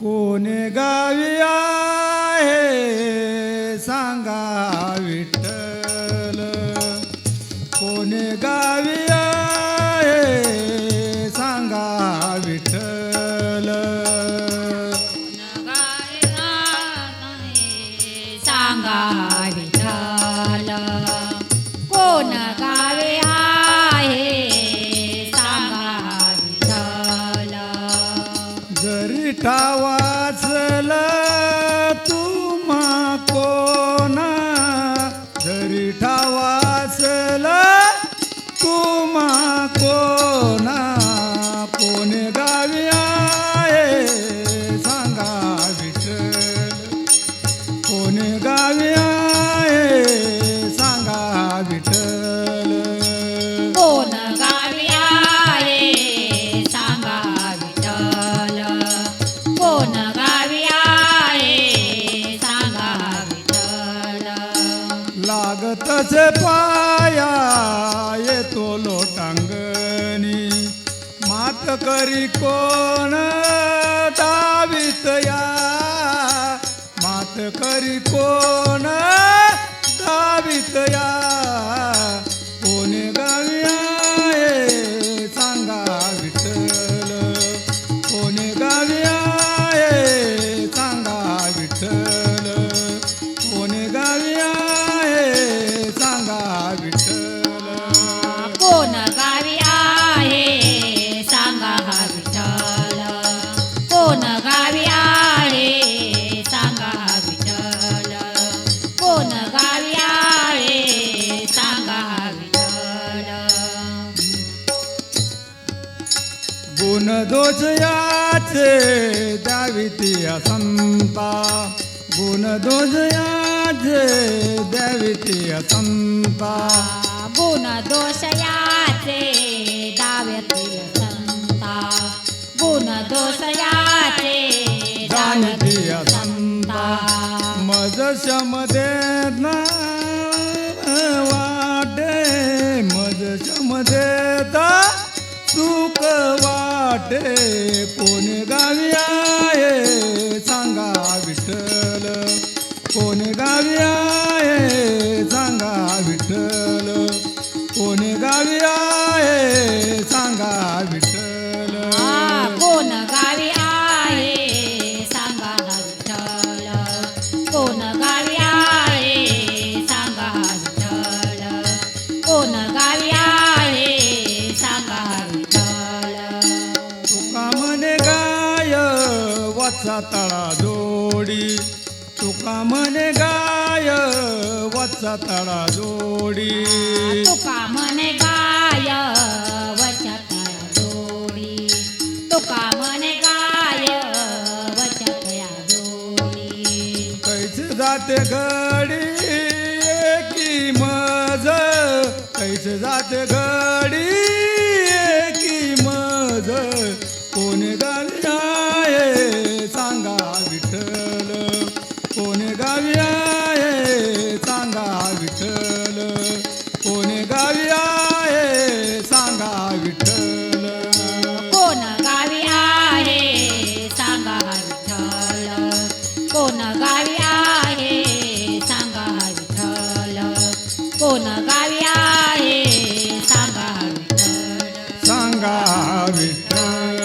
कोणी गावी आहे सांगा विठ्ठल कोणी गावी आहे सांगा विठ्ठल सांगा विठ्ठल कोण गावी लागतच पाया येतो लोटांगणी. मात करी कोण दावित या. मात करी कोण दावित या. गुण दोष याचे? द्यावी संता. गुण दोष याचे? द्यावी संता. गुण दोष याचे? दाव्यातील संता. गुण दोष याचे? जाणती दाव्यातील संता. मज शमदे वाटे. मज शमदेता सुख वाटे कोणी गावी वचा तळा जोडी. तुका म्हणे गाय वचा तळा जोडी. तुका म्हणे गाय जोडी. तुका म्हणे गाय वचत जोडी. कैसे जाते घडी एकी मज. कैसे जाते घडी Krishna